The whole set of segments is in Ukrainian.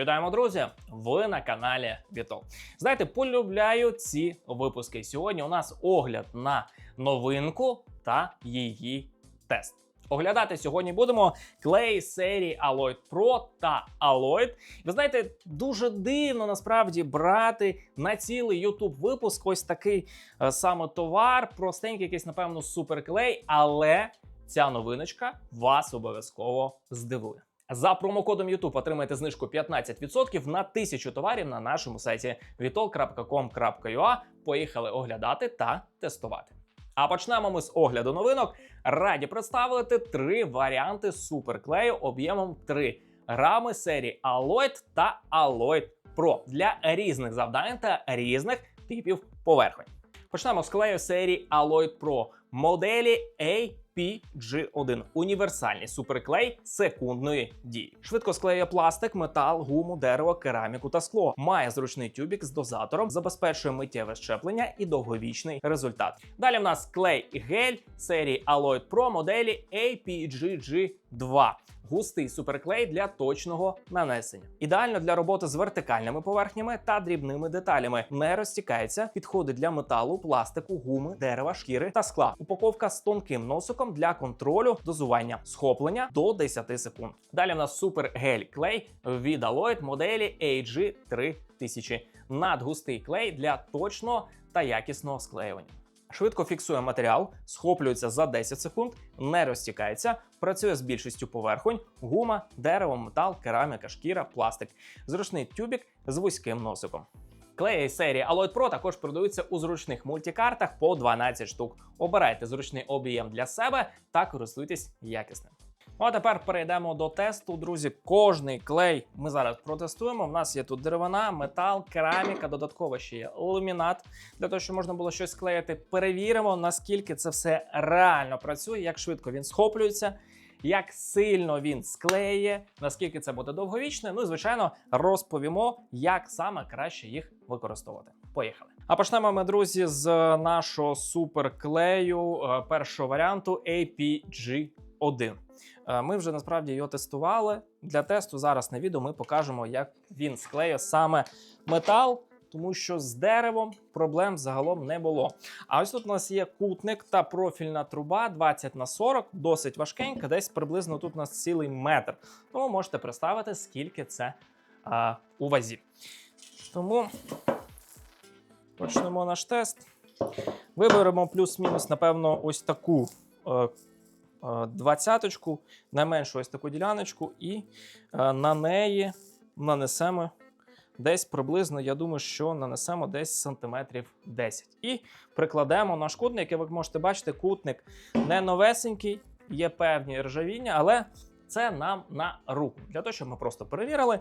Вітаємо, друзі! Ви на каналі Вітол. Знаєте, полюбляю ці випуски. Сьогодні у нас огляд на новинку та її тест. Оглядати сьогодні будемо клей серії Alloyd Pro та Alloyd. Ви знаєте, дуже дивно насправді брати на цілий YouTube випуск ось такий е, саме товар, простенький, якийсь, напевно, суперклей, але ця новиночка вас обов'язково здивує. За промокодом YouTube отримаєте знижку 15% на тисячу товарів на нашому сайті vitol.com.ua. Поїхали оглядати та тестувати. А почнемо ми з огляду новинок. Раді представити три варіанти суперклею об'ємом 3 грами серії Alloyd та Alloyd Pro для різних завдань та різних типів поверхонь. Почнемо з клею серії Alloyd Pro моделі APG1 універсальний суперклей секундної дії. Швидко склеює пластик, метал, гуму, дерево, кераміку та скло. Має зручний тюбік з дозатором, забезпечує миттєве щеплення і довговічний результат. Далі в нас клей гель серії Alloyd Pro моделі APGG2 густий суперклей для точного нанесення. Ідеально для роботи з вертикальними поверхнями та дрібними деталями. Не розтікається, підходить для металу, пластику, гуми, дерева, шкіри та скла. Упаковка з тонким носиком для контролю дозування схоплення до 10 секунд. Далі в нас супергель клей від Alloyd моделі AG3000. Надгустий клей для точного та якісного склеювання. Швидко фіксує матеріал, схоплюється за 10 секунд, не розтікається, працює з більшістю поверхонь, гума, дерево, метал, кераміка, шкіра, пластик, зручний тюбік з вузьким носиком. Клеї серії Alloyd Pro також продаються у зручних мультикартах по 12 штук. Обирайте зручний об'єм для себе та користуйтесь якісним. Ну а тепер перейдемо до тесту. Друзі, кожний клей ми зараз протестуємо. У нас є тут деревина, метал, кераміка, додатково ще є ламінат, для того, щоб можна було щось клеїти. Перевіримо, наскільки це все реально працює, як швидко він схоплюється. Як сильно він склеє, наскільки це буде довговічне? Ну і звичайно, розповімо, як саме краще їх використовувати. Поїхали! А почнемо ми, друзі, з нашого суперклею е, першого варіанту APG 1. Е, ми вже насправді його тестували. Для тесту зараз на відео ми покажемо, як він склеює саме метал, тому що з деревом проблем загалом не було. А ось тут у нас є кутник та профільна труба 20 на 40, досить важкенька, десь приблизно тут у нас цілий метр. Тому можете представити, скільки це а, у вазі. Тому почнемо наш тест. Виберемо плюс-мінус, напевно, ось таку. Е, двадцяточку, найменшу ось таку діляночку, і е, на неї нанесемо десь приблизно, я думаю, що нанесемо десь сантиметрів 10. І прикладемо наш кутник, як ви можете бачити, кутник не новесенький, є певні ржавіння, але це нам на руку, для того, щоб ми просто перевірили,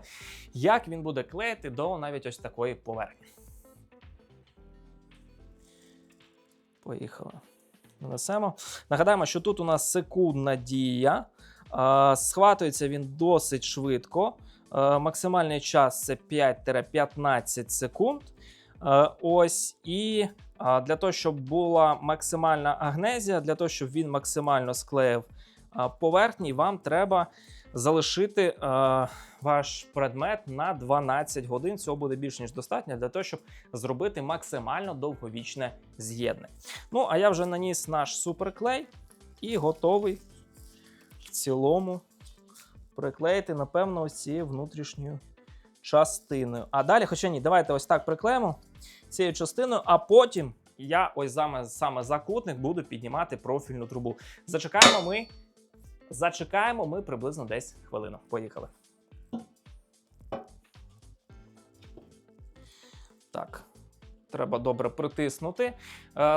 як він буде клеїти до навіть ось такої поверхні. Поїхали нанесемо. Нагадаємо, що тут у нас секундна дія. Схватується він досить швидко. Максимальний час це 5-15 секунд. Ось і для того, щоб була максимальна агнезія, для того, щоб він максимально склеїв поверхні, вам треба залишити е, ваш предмет на 12 годин. Цього буде більш ніж достатньо для того, щоб зробити максимально довговічне з'єднання. Ну, а я вже наніс наш суперклей і готовий в цілому приклеїти, напевно, ось цією внутрішньою частиною. А далі, хоча ні, давайте ось так приклеїмо цією частиною, а потім я ось саме, саме закутник буду піднімати профільну трубу. Зачекаємо ми. Зачекаємо ми приблизно десь хвилину. Поїхали. Так, треба добре притиснути. Е,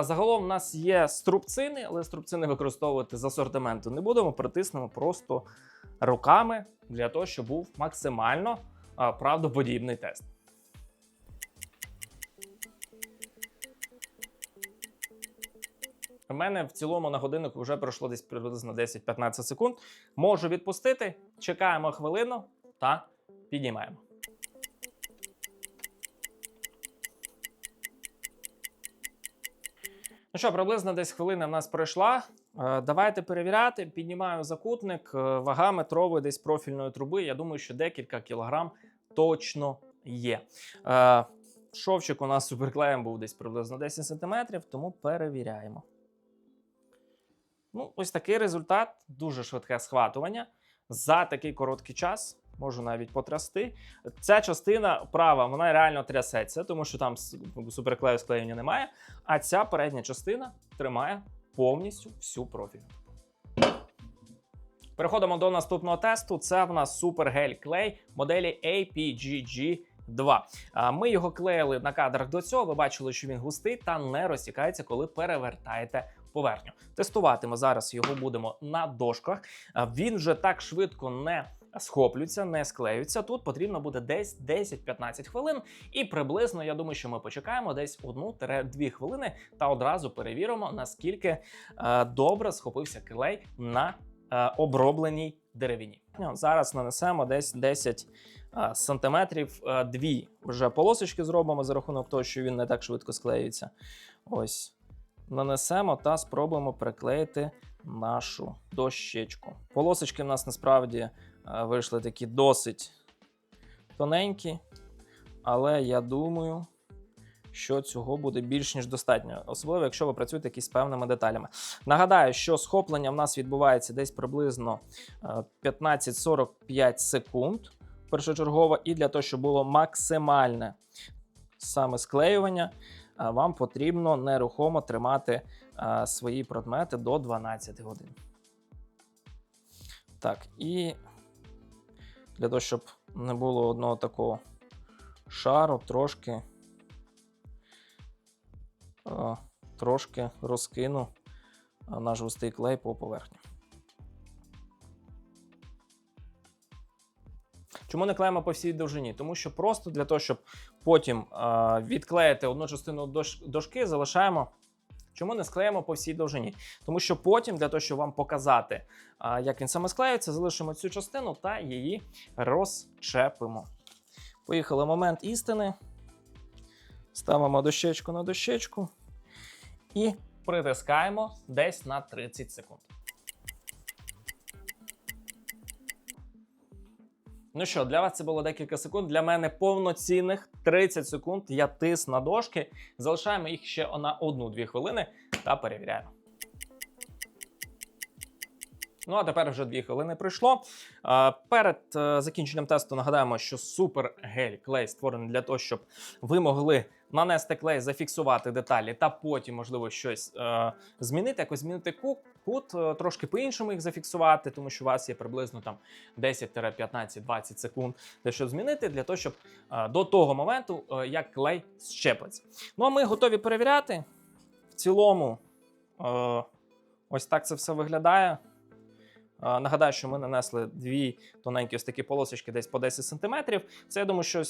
Загалом у нас є струбцини, але струбцини використовувати з асортименту не будемо. Притиснемо просто руками для того, щоб був максимально е, правдоподібний тест. Мене в цілому на годиннику вже пройшло десь приблизно 10-15 секунд. Можу відпустити, чекаємо хвилину та піднімаємо. Ну що, приблизно десь хвилина в нас пройшла. Е, Давайте перевіряти. Піднімаю закутник, е, вага метрової десь профільної труби. Я думаю, що декілька кілограм точно є. Е, шовчик у нас суперклеєм був десь приблизно 10 см, тому перевіряємо. Ну, ось такий результат. Дуже швидке схватування. За такий короткий час можу навіть потрясти. Ця частина права, вона реально трясеться, тому що там суперклею склеєння немає. А ця передня частина тримає повністю всю профіль. Переходимо до наступного тесту. Це в нас супергель клей моделі APGG 2. Ми його клеїли на кадрах до цього. Ви бачили, що він густий та не розтікається, коли перевертаєте поверхню. Тестувати ми зараз його будемо на дошках. Він вже так швидко не схоплюється, не склеюється. Тут потрібно буде десь 10-15 хвилин, і приблизно я думаю, що ми почекаємо десь 1-2 хвилини та одразу перевіримо, наскільки е, добре схопився клей на е, обробленій деревині. Ну, Зараз нанесемо десь 10 е, сантиметрів, дві вже полосочки зробимо за рахунок того, що він не так швидко склеюється. Ось. Нанесемо та спробуємо приклеїти нашу дощечку. Полосочки в нас насправді е, вийшли такі досить тоненькі, але я думаю, що цього буде більш ніж достатньо, особливо якщо ви працюєте якісь певними деталями. Нагадаю, що схоплення в нас відбувається десь приблизно е, 15-45 секунд першочергово, і для того, щоб було максимальне саме склеювання, е, вам потрібно нерухомо тримати е, свої предмети до 12 годин. Так, і для того, щоб не було одного такого шару, трошки, е, трошки розкину е, наш густий клей по поверхні. Чому не клеїмо по всій довжині? Тому що просто для того, щоб потім е, відклеїти одну частину дошки, залишаємо. Чому не склеїмо по всій довжині? Тому що потім, для того, щоб вам показати, а, як він саме склеюється, залишимо цю частину та її розчепимо. Поїхали момент істини. Ставимо дощечку на дощечку і притискаємо десь на 30 секунд. Ну що, для вас це було декілька секунд. Для мене повноцінних 30 секунд. Я тис на дошки. Залишаємо їх ще на 1-2 хвилини та перевіряємо. Ну а тепер вже 2 хвилини пройшло. Перед е, закінченням тесту нагадаємо, що супергель клей створений для того, щоб ви могли нанести клей, зафіксувати деталі та потім, можливо, щось е, змінити, якось змінити кут, е, трошки по-іншому їх зафіксувати, тому що у вас є приблизно там 10-15-20 секунд для що змінити, для того, щоб до того моменту, як клей щеплеться. Ну а ми готові перевіряти. В цілому, ось так це все виглядає. Нагадаю, що ми нанесли дві тоненькі ось такі полосочки десь по 10 см. Це я думаю, що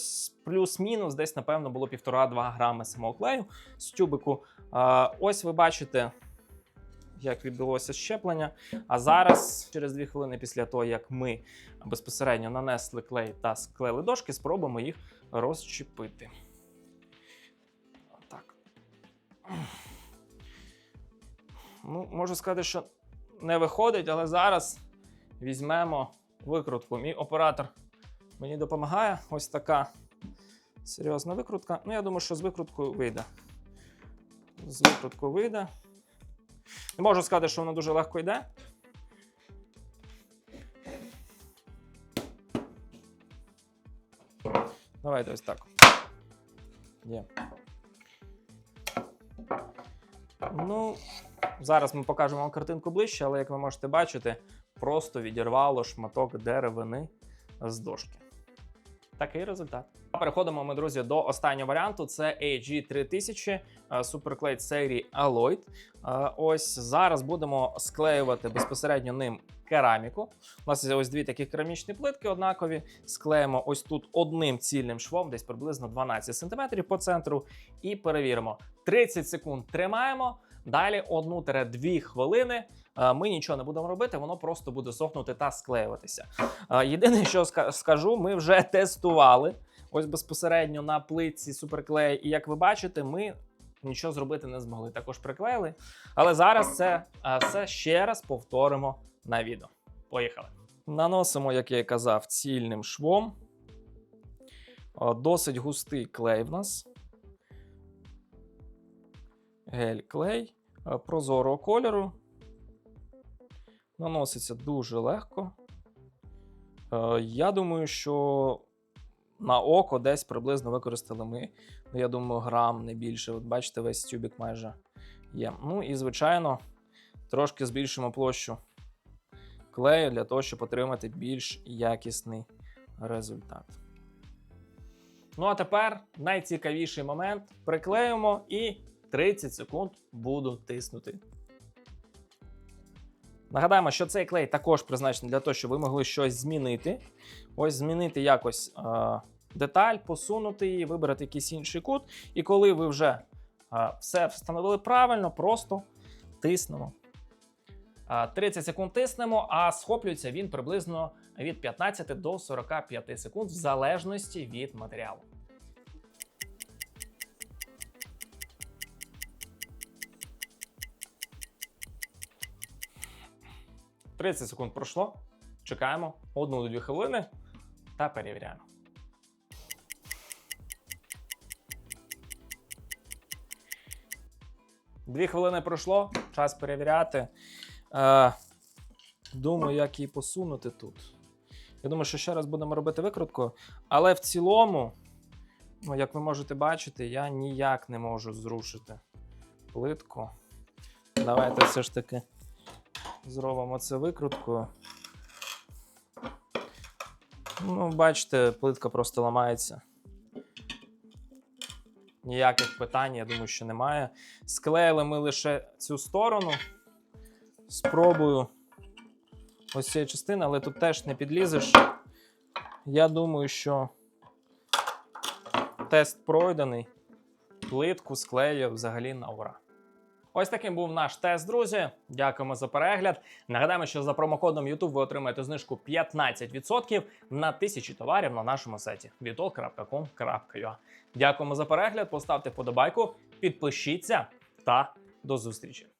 плюс-мінус десь, напевно, було 1,5-2 грами самого клею з тюбику. Ось ви бачите, як відбулося щеплення. А зараз, через 2 хвилини після того, як ми безпосередньо нанесли клей та склеїли дошки, спробуємо їх розчепити. Так. Ну, можу сказати, що не виходить, але зараз візьмемо викрутку. Мій оператор мені допомагає. Ось така серйозна викрутка. Ну, я думаю, що з викруткою вийде. З викруткою вийде. Не можу сказати, що воно дуже легко йде. Давайте ось так. Є. Ну, зараз ми покажемо вам картинку ближче, але як ви можете бачити, просто відірвало шматок деревини з дошки. Такий результат. Переходимо ми, друзі, до останнього варіанту. Це AG3000 е, суперклей серії Alloyd. Е, Ось зараз будемо склеювати безпосередньо ним кераміку. У нас є ось дві такі керамічні плитки однакові. Склеїмо ось тут одним цільним швом, десь приблизно 12 см по центру, і перевіримо. 30 секунд тримаємо. Далі 1-2 хвилини. е, Ми нічого не будемо робити, воно просто буде сохнути та склеюватися. Е, Єдине, що скажу, ми вже тестували ось безпосередньо на плитці суперклею. І як ви бачите, ми нічого зробити не змогли. Також приклеїли. Але зараз це все ще раз повторимо на відео. Поїхали. Наносимо, як я і казав, цільним швом. Е, Досить густий клей в нас. Гель-клей е, прозорого кольору. Наноситься дуже легко. Е, Я думаю, що на око десь приблизно використали ми. Ну, я думаю, грам не більше. От бачите, весь тюбік майже є. Ну і, звичайно, трошки збільшимо площу клею для того, щоб отримати більш якісний результат. Ну а тепер найцікавіший момент. Приклеїмо і 30 секунд буду тиснути. Нагадаємо, що цей клей також призначений для того, щоб ви могли щось змінити. Ось змінити якось е, деталь, посунути її, вибрати якийсь інший кут. І коли ви вже е, все встановили правильно, просто тиснемо. Е, 30 секунд тиснемо, а схоплюється він приблизно від 15 до 45 секунд, в залежності від матеріалу. – 30 секунд пройшло. Чекаємо 1-2 хвилини та перевіряємо. Дві хвилини пройшло, час перевіряти. Е, думаю, як її посунути тут. Я думаю, що ще раз будемо робити викрутку. Але в цілому, ну, як ви можете бачити, я ніяк не можу зрушити плитку. Давайте все ж таки зробимо це викруткою. Ну, бачите, плитка просто ламається. Ніяких питань, я думаю, що немає. Склеїли ми лише цю сторону. Спробую ось цієї частини, але тут теж не підлізеш. Я думаю, що тест пройдений. Плитку склею взагалі на ура. Ось таким був наш тест, друзі. Дякуємо за перегляд. Нагадаємо, що за промокодом YouTube ви отримаєте знижку 15% на тисячі товарів на нашому сайті vitol.com.ua. Дякуємо за перегляд. Поставте вподобайку, підпишіться та до зустрічі.